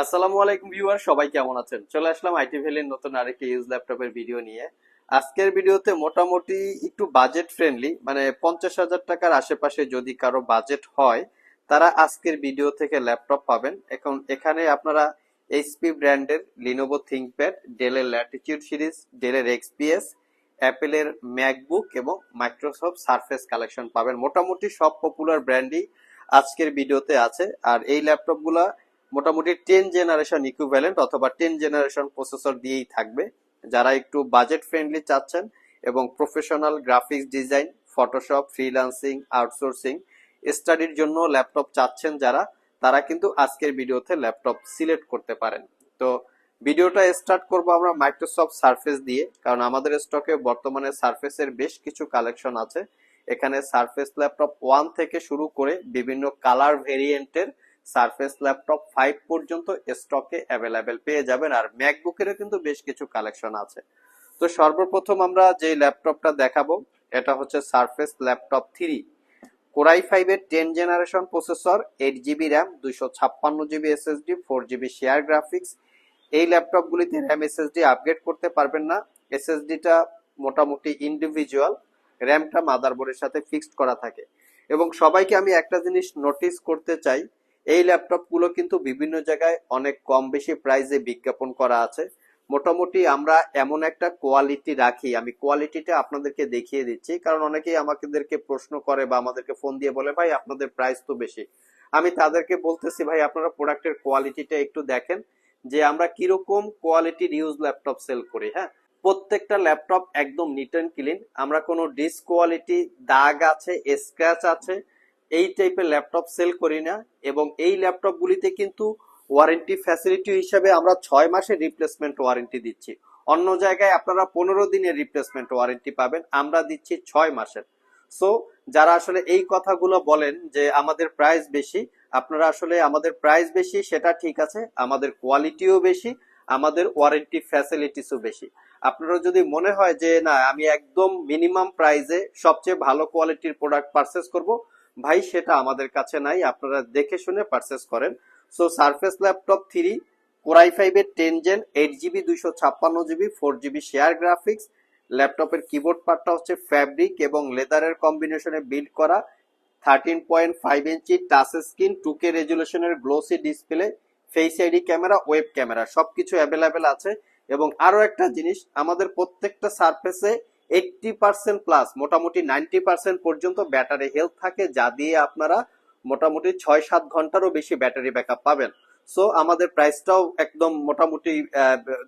আসসালামু আলাইকুম ভিউয়ার, সবাই কেমন আছেন? চলে আসলাম আইটি ভ্যালির নতুন আরেকটি ইউজ ল্যাপটপের ভিডিও নিয়ে। আজকের ভিডিওতে মোটামুটি একটু বাজেট ফ্রেন্ডলি মানে পঞ্চাশ হাজার টাকার আশেপাশে যদি কারও বাজেট হয়, তারা আজকের ভিডিও থেকে ল্যাপটপ পাবেন। এখন এখানে আপনারা এইচপি ব্র্যান্ডের লিনোভো থিঙ্কপ্যাড ডেলের ল্যাটিটিউড সিরিজ ডেলের এক্সপিএস অ্যাপেলের ম্যাকবুক এবং মাইক্রোসফট সারফেস কালেকশন পাবেন। মোটামুটি সব পপুলার ব্র্যান্ডই আজকের ভিডিওতে আছে। আর এই ল্যাপটপগুলা মোটামুটি টেন জেনারেশন ইকুইভ্যালেন্ট অথবা টেন জেনারেশন প্রসেসর দিয়েই থাকবে। যারা একটু বাজেট ফ্রেন্ডলি চাচ্ছেন এবং professional graphics design Photoshop freelancing outsourcing স্টাডির জন্য ল্যাপটপ চাচ্ছেন যারা, তারা কিন্তু আজকের ভিডিওতে ল্যাপটপ সিলেক্ট করতে পারেন। তো ভিডিওটা স্টার্ট করব আমরা মাইক্রোসফট সারফেস দিয়ে, কারণ আমাদের স্টকে বর্তমানে সারফেসের বেশ কিছু কালেকশন আছে। এখানে সারফেস ল্যাপটপ ওয়ান থেকে শুরু করে বিভিন্ন কালার ভেরিয়েন্টের সারফেস ল্যাপটপ ফাইভ পর্যন্ত স্টকে অ্যাভেলেবেল পেয়ে যাবেন, আর ম্যাকবুকেরও কিন্তু বেশ কিছু কালেকশন আছে। তো সর্বপ্রথম আমরা যে ল্যাপটপটা দেখাবো, এটা হচ্ছে Surface laptop three core i ফাইভের ten generation processor eight GB RAM দুইশো ছাপ্পান্ন GB SSD four GB share graphics এই ল্যাপটপগুলিতে র্যাম এসএসডি আপগ্রেড করতে পারবেন না। এসএসডিটা মোটামুটি ইন্ডিভিজুয়াল র্যামটা মাদারবোর্ডের সাথে ফিক্সড করা থাকে। এবং সবাইকে আমি একটা জিনিস নোটিস করতে চাই এই ল্যাপটপগুলো কিন্তু বিভিন্ন জায়গায় অনেক কম বেশি প্রাইসে বিজ্ঞাপন করা আছে। মোটামুটি আমরা এমন একটা কোয়ালিটি রাখি। আমি কোয়ালিটিটা আপনাদেরকে দেখিয়ে দিচ্ছি। কারণ অনেকেই আমাদেরকে প্রশ্ন করে বা আমাদেরকে ফোন দিয়ে বলে, ভাই, আপনাদের প্রাইস তো বেশি। আমি তাদেরকে বলতেছি, ভাই, আপনারা প্রোডাক্টের কোয়ালিটিটা একটু দেখেন যে আমরা কীরকম কোয়ালিটির ইউজ ল্যাপটপ সেল করি। হ্যাঁ? প্রত্যেকটা ল্যাপটপ একদম নিট অ্যান্ড ক্লিন আমরা কোনো ডিস কোয়ালিটি দাগ আছে স্ক্র্যাচ আছে এই টাইপের ল্যাপটপ সেল করি না এবং এই ল্যাপটপগুলিতে কিন্তু ওয়ারেন্টি ফ্যাসিলিটি হিসেবে আমরা ছয় মাসের রিপ্লেসমেন্ট ওয়ারেন্টি দিচ্ছি। অন্য জায়গায় আপনারা পনেরো দিনের রিপ্লেসমেন্ট ওয়ারেন্টি পাবেন, আমরা দিচ্ছি ছয় মাসের। সো যারা আসলে এই কথাগুলো বলেন যে আমাদের প্রাইস বেশি, আপনারা আসলে আমাদের প্রাইস বেশি, সেটা ঠিক আছে, আমাদের কোয়ালিটিও বেশি, আমাদের ওয়ারেন্টি ফ্যাসিলিটিসও বেশি। আপনারা যদি মনে হয় যে না, আমি একদম মিনিমাম প্রাইসে সবচেয়ে ভালো কোয়ালিটির প্রোডাক্ট পারচেস করব ভাই, সেটা আমাদের কাছে নাই, আপনারা দেখে শুনে পারচেস করেন। So Surface laptop three core i ফাইভের টেন জেন এইট জিবি দুইশো ছাপ্পান্ন GB four GB share graphics ল্যাপটপের কিবোর্ড পার্টটা হচ্ছে ফ্যাব্রিক এবং লেদারের কম্বিনেশনে বিল্ড করা thirteen point five inch touch screen two K রেজুলেশনের glossy display face ID camera web camera সবকিছু অ্যাভেলেবেল আছে। এবং আরও একটা জিনিস, আমাদের প্রত্যেকটা সারফেসে এইটটি পার্সেন্ট প্লাস মোটামুটি নাইনটি পার্সেন্ট পর্যন্ত ব্যাটারি হেলথ থাকে, যা দিয়ে আপনারা মোটামুটি ছয় সাত ঘন্টারও বেশি ব্যাটারি ব্যাকআপ পাবেন। সো আমাদের প্রাইসটাও একদম মোটামুটি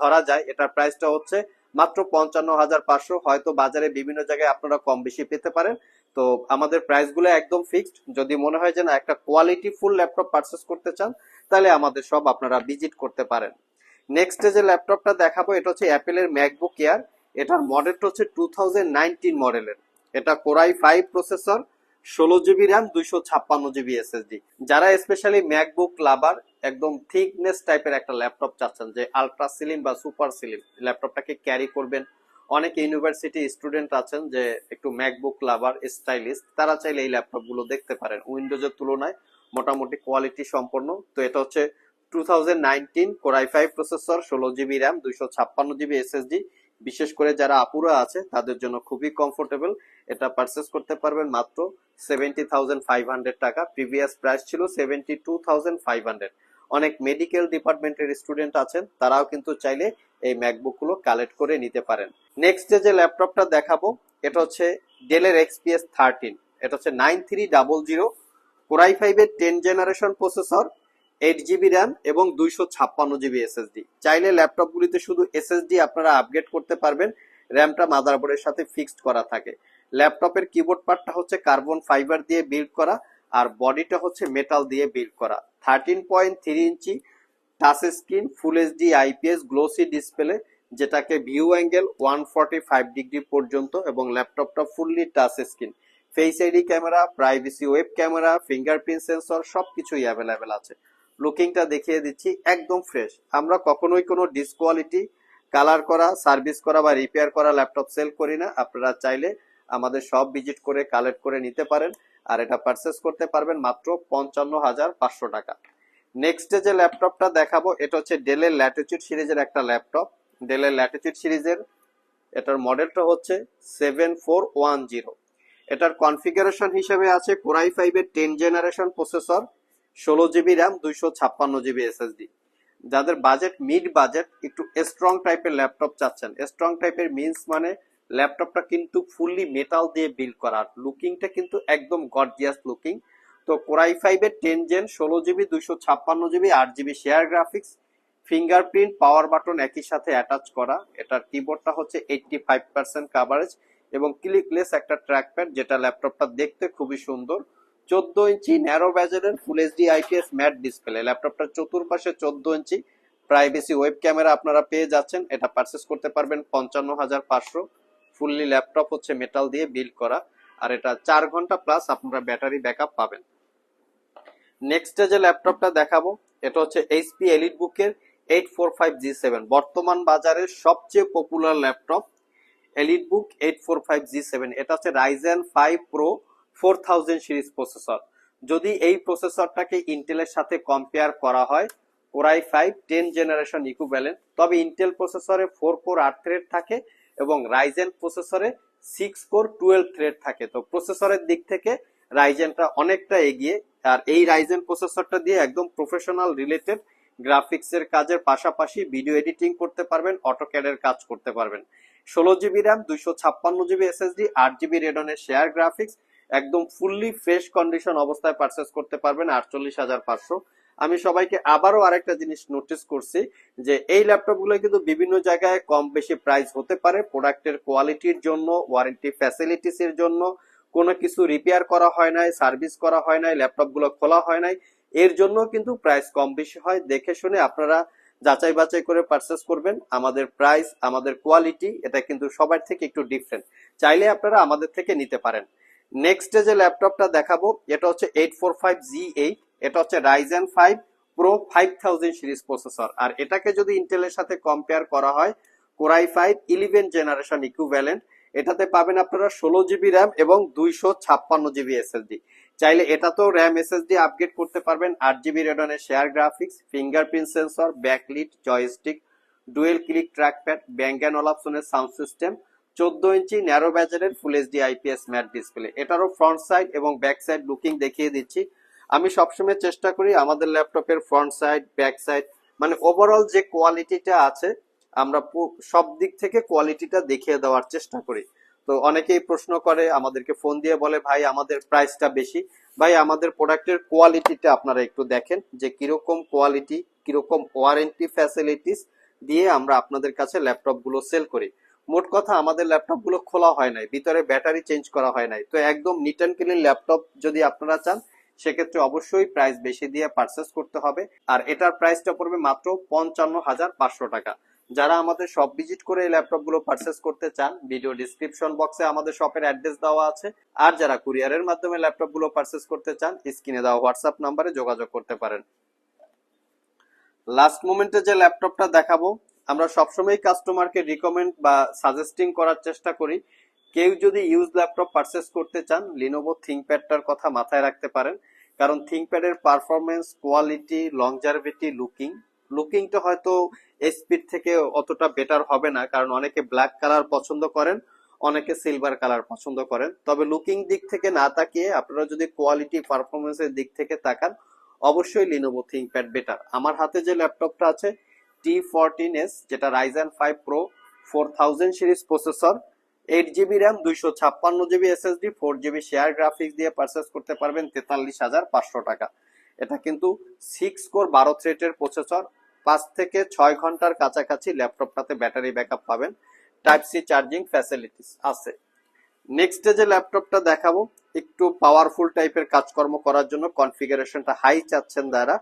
ধরা যায়। এটার প্রাইসটা হচ্ছে মাত্র পঞ্চান্ন হাজার পাঁচশো। হয়তো বাজারে বিভিন্ন জায়গায় আপনারা কম বেশি পেতে পারেন। তো, আমাদের প্রাইসগুলো একদম ফিক্সড যদি মনে হয় যে না, একটা কোয়ালিটি ফুল ল্যাপটপ পারচেস করতে চান, তাহলে আমাদের সব আপনারা ভিজিট করতে পারেন। নেক্সট যে ল্যাপটপটা দেখাবো, এটা হচ্ছে অ্যাপেলের ম্যাকবুক এয়ার এটার মডেলটা হচ্ছে টু মডেলের এটা কোরাই ফাইভ প্রসেসর ষোলো জিবি র্যাম দুইশো ছাপ্পান্ন জিবি এসএসডি যারা স্পেশালি ম্যাকবুক লাভার একদম থিকনেস টাইপের একটা ল্যাপটপ চাচ্ছেন, যে আলট্রা সিলিম বা সুপার সিলিম ল্যাপটপটাকে ক্যারি করবেন। অনেক ইউনিভার্সিটি স্টুডেন্ট আছেন যে একটু ম্যাকবুক লাভার স্টাইলিস্ট তারা চাইলে এই ল্যাপটপগুলো দেখতে পারেন। উইন্ডোজের তুলনায় মোটামুটি কোয়ালিটি সম্পন্ন। তো এটা হচ্ছে two thousand nineteen core i five processor ষোলো জিবি র্যাম দুইশো ছাপ্পান্ন জিবি এসএসডি বিশেষ করে যারা আপুরা আছে, তাদের জন্য খুবই কমফোর্টেবল এটা পারচেস করতে পারবেন মাত্র সেভেন্টি থাউজেন্ড ফাইভ হান্ড্রেড টাকা। প্রিভিয়াস প্রাইস ছিল seventy two thousand five hundred অনেক মেডিকেল ডিপার্টমেন্টের স্টুডেন্ট আছেন, তারাও কিন্তু চাইলে এই ম্যাকবুকগুলো কালেক্ট করে নিতে পারেন। নেক্সট যে ল্যাপটপটা দেখাবো, এটা হচ্ছে ডেলের এক্সপিএস থার্টিন এটা হচ্ছে nine three double zero core i ফাইভের ten generation processor eight GB RAM এবং দুইশো ছাপ্পান্ন জিবি এসএসডি চাইলে ল্যাপটপগুলিতে শুধু এসএসডি আপনারা আপগ্রেড করতে পারবেন র্যামটা মাদারবোর্ডের সাথে ফিক্সড করা থাকে। ল্যাপটপের কিবোর্ড পার্টটা হচ্ছে কার্বন ফাইবার দিয়ে বিল্ড করা আর বডিটা হচ্ছে মেটাল দিয়ে বিল্ড করা। Thirteen point three inch touch screen full HD IPS glossy display যেটাকে view angle one forty five degree পর্যন্ত এবং ল্যাপটপটা fully touch screen face ID camera privacy web camera fingerprint sensor সবকিছুই অ্যাভেলেবেল আছে। লুকিংটা দেখিয়ে দিচ্ছি, একদম ফ্রেশ আমরা কখনোই কোনো ডিসকোয়ালিটি কালার করা সার্ভিস করা বা রিপেয়ার করা ল্যাপটপ সেল করি না। আপনারা চাইলে আমাদের সব ভিজিট করে কালেক্ট করে নিতে পারেন আর এটা পারচেস করতে পারবেন মাত্র পঞ্চান্ন হাজার পাঁচশো টাকা। নেক্সট যে ল্যাপটপটা দেখাবো, এটা হচ্ছে ডেলের ল্যাটিচিউড সিরিজের একটা ল্যাপটপ ডেলের ল্যাটিচিউড সিরিজের এটার মডেলটা হচ্ছে সেভেন ফোর ওয়ান জিরো এটার কনফিগারেশন হিসেবে আছে কোরাই ফাইভের টেন জেনারেশন প্রসেসর ষোলো জিবি র্যাম দুইশো ছাপ্পান্ন জিবি এসএসডি যাদের বাজেট মিড বাজেট একটু স্ট্রং টাইপের ল্যাপটপ চাচ্ছেন। স্ট্রং টাইপের মিন্স মানে ল্যাপটপটা কিন্তু ফুললি মেটাল দিয়ে বিল্ড করা। লুকিংটা কিন্তু একদম গর্জিয়াস লুকিং তো কোরাই ফাইভের টেন জেন ষোলো জিবি দুইশো ছাপ্পান্ন জিবি আট GB share graphics fingerprint power button একই সাথে অ্যাটাচ করা। এটার কিবোর্ডটা হচ্ছে এইটটি ফাইভ পার্সেন্ট কাভারেজ এবং ক্লিকলেস একটা ট্র্যাকপ্যাড যেটা ল্যাপটপটা দেখতে খুবই সুন্দর। চোদ্দ inch narrow ব্যাজেলের full HD IPS matte display ল্যাপটপটার চতুর্পাশে চোদ্দ ইঞ্চি। প্রাইভেসি ওয়েব ক্যামেরা আপনারা পেয়ে যাচ্ছেন। এটা পারচেস করতে পারবেন পঞ্চান্ন হাজার পাঁচশো। ফুললি ল্যাপটপ হচ্ছে মেটাল দিয়ে বিল্ড করা। আর এটা চার ঘণ্টা প্লাস আপনারা ব্যাটারি ব্যাকআপ পাবেন। নেক্সট যে ল্যাপটপটা দেখাবো, এটা হচ্ছে এইচপি এলিট বুকের eight four five G seven বর্তমান বাজারের সবচেয়ে popular laptop EliteBook eight four five G seven এটা হচ্ছে Ryzen five pro four thousand series processor. যদি এই প্রসেসরটাকে ইন্টেলের সাথে কম্পেয়ার করা হয় core i five ten generation equivalent তবে ইন্টেল প্রসেসরে ফোর কোর আট থ্রেড থাকে এবং রাইজেন প্রসেসরে সিক্স কোর টুয়েলভ থ্রেড থাকে। তো প্রসেসরের দিক থেকে রাইজেনটা অনেকটা এগিয়ে, আর এই রাইজেন প্রসেসরটা দিয়ে একদম প্রফেশনাল রিলেটেড গ্রাফিক্সের কাজের পাশাপাশি ভিডিও এডিটিং করতে পারবেন অটোক্যাডের কাজ করতে পারবেন। ষোলো জিবি র্যাম দুইশো ছাপ্পান্ন জিবি এসএসডি আট জিবি রেডনের শেয়ার গ্রাফিক্স একদম ফুললি ফ্রেশ কন্ডিশন অবস্থায় পারচেস করতে পারবেন আটচল্লিশ হাজার পাঁচশো। আমি সবাইকে আবারও আরেকটা জিনিস নোটিস করছি যে এই ল্যাপটপগুলো কিন্তু বিভিন্ন জায়গায় কম বেশি প্রাইস হতে পারে। প্রোডাক্টের কোয়ালিটির জন্য ওয়ারেন্টি ফ্যাসিলিটিস এর জন্য, কোনো কিছু রিপেয়ার করা হয় নাই সার্ভিস করা হয় নাই, ল্যাপটপগুলো খোলা হয় নাই, এর জন্য কিন্তু প্রাইস কম বেশি হয়। দেখে শুনে আপনারা যাচাই বাছাই করে পারচেস করবেন। আমাদের প্রাইস আমাদের কোয়ালিটি এটা কিন্তু সবার থেকে একটু ডিফারেন্ট চাইলে আপনারা আমাদের থেকে নিতে পারেন। নেক্সট যে ল্যাপটপটা দেখাবো, এটা হচ্ছে eight four five G eight এটা হচ্ছে Ryzen five pro five thousand series processor আর এটাকে যদি ইন্টেলের সাথে কম্পেয়ার করা হয় core i five eleven generation equivalent এটাতে পাবেন আপনারা ষোলো জিবি র্যাম এবং দুইশো ছাপ্পান্ন জিবি এসএসডি চাইলে এটাতেও র্যাম এসএসডি আপগ্রেড করতে পারবেন, আট GB রেডনের share graphics fingerprint sensor backlit joystick dual click trackpad Bang and অলাপসনের sound system চোদ্দ inch narrow ব্যাজারের full HD IPS matte display এটারও ফ্রন্ট সাইড এবং ব্যাক সাইড লুকিং দেখিয়ে দিচ্ছি। আমি সবসময় চেষ্টা করি আমাদের ল্যাপটপের ফ্রন্ট সাইড ব্যাক সাইড মানে ওভারঅল যে কোয়ালিটিটা আছে, আমরা সব দিক থেকে কোয়ালিটিটা দেখিয়ে দেওয়ার চেষ্টা করি। তো অনেকেই প্রশ্ন করে, আমাদেরকে ফোন দিয়ে বলে, ভাই, আমাদের প্রাইসটা বেশি? ভাই, আমাদের প্রোডাক্টের কোয়ালিটিটা আপনারা একটু দেখেন যে কীরকম কোয়ালিটি কীরকম ওয়ারেন্টি ফ্যাসিলিটিস দিয়ে আমরা আপনাদের কাছে ল্যাপটপগুলো সেল করি। মোট কথা আমাদের ল্যাপটপগুলো খোলা হয় নাই, ভিতরে ব্যাটারি চেঞ্জ করা হয় নাই। তো একদম নিট অ্যান্ড ক্লিন ল্যাপটপ যদি আপনারা চান, সেক্ষেত্রে অবশ্যই প্রাইস বেশি দিয়ে পারচেস করতে হবে। আর এটার প্রাইসটা পড়বে মাত্র পঞ্চান্ন হাজার পাঁচশো টাকা। যারা আমাদের শপ ভিজিট করে এই ল্যাপটপগুলো পারচেস করতে চান ভিডিও ডিসক্রিপশন বক্সে আমাদের শপের অ্যাড্রেস দেওয়া আছে। আর যারা কুরিয়ারের মাধ্যমে ল্যাপটপগুলো পারচেস করতে চান স্ক্রিনে দেওয়া হোয়াটসঅ্যাপ নাম্বারে যোগাযোগ করতে পারেন। লাস্ট মোমেন্টে যে ল্যাপটপটা দেখাবো আমরা সবসময় কাস্টমারকে রিকমেন্ড বা সাজেস্টিং করার চেষ্টা করি। কেউ যদি ইউজ ল্যাপটপ পারচেস করতে চান লিনোভো থিঙ্কপ্যাডটার কথা মাথায় রাখতে পারেন। কারণ থিঙ্কপ্যাডের পারফরমেন্স কোয়ালিটি লংজারভিটি লুকিং লুকিংটা হয়তো স্পিড থেকে অতটা বেটার হবে না। কারণ অনেকে ব্ল্যাক কালার পছন্দ করেন, অনেকে সিলভার কালার পছন্দ করেন। তবে লুকিং দিক থেকে না তাকিয়ে আপনারা যদি কোয়ালিটি পারফরমেন্সের দিক থেকে তাকান, অবশ্যই লিনোভো থিঙ্কপ্যাড বেটার আমার হাতে যে ল্যাপটপটা আছে টি ফোরটিন এস যেটা Ryzen five pro four thousand series processor eight GB RAM দুইশো ছাপ্পান্ন GB SSD four GB share graphics দিয়ে পারচেস করতে পারবেন তেতাল্লিশ হাজার পাঁচশো টাকা। এটা কিন্তু সিক্স কোর বারো থ্রেটের প্রসেসর পাঁচ থেকে ছয় ঘণ্টার কাছাকাছি ল্যাপটপটাতে ব্যাটারি ব্যাকআপ পাবেন টাইপ সি চার্জিং ফ্যাসিলিটিস আছে। নেক্সট যে ল্যাপটপটা দেখাবো, একটু পাওয়ারফুল টাইপের কাজকর্ম করার জন্য কনফিগারেশনটা হাই চাচ্ছেন দ্বারা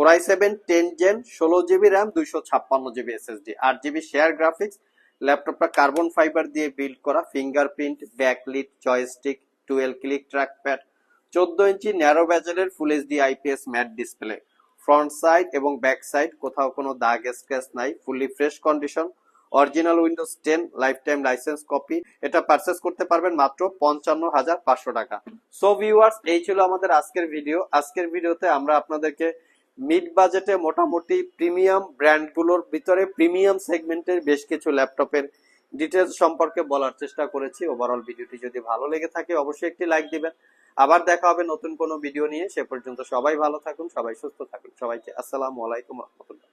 core i seven ten gen ষোলো জিবি র্যাম দুইশো ছাপ্পান্ন জিবি এসএসডি আট জিবি শেয়ার গ্রাফিক্স ল্যাপটপটা কার্বন ফাইবার দিয়ে বিল্ড করা fingerprint backlit joystick dual click trackpad চোদ্দ inch narrow ব্যাজেলের full HD IPS matte display front side এবং ব্যাক সাইড কোথাও কোনো দাগ স্ক্র্যাচ নাই fully fresh condition original Windows ten lifetime licence copy এটা পারচেস করতে পারবেন মাত্র পঞ্চান্ন হাজার পাঁচশো টাকা। সো ভিউয়ার্স এই ছিল আমাদের আজকের ভিডিও আজকের ভিডিওতে আমরা আপনাদেরকে মিড বাজেটে মোটামুটি প্রিমিয়াম ব্র্যান্ডগুলোর ভিতরে প্রিমিয়াম সেগমেন্টের বেশ কিছু ল্যাপটপের ডিটেলস সম্পর্কে বলার চেষ্টা করেছি। ওভারঅল ভিডিওটি যদি ভালো লেগে থাকে, অবশ্যই একটি লাইক দিবেন। আবার দেখা হবে নতুন কোনো ভিডিও নিয়ে। সে পর্যন্ত সবাই ভালো থাকুন, সবাই সুস্থ থাকুন। সবাইকে আসসালামু আলাইকুম রহমতুল্লাহ।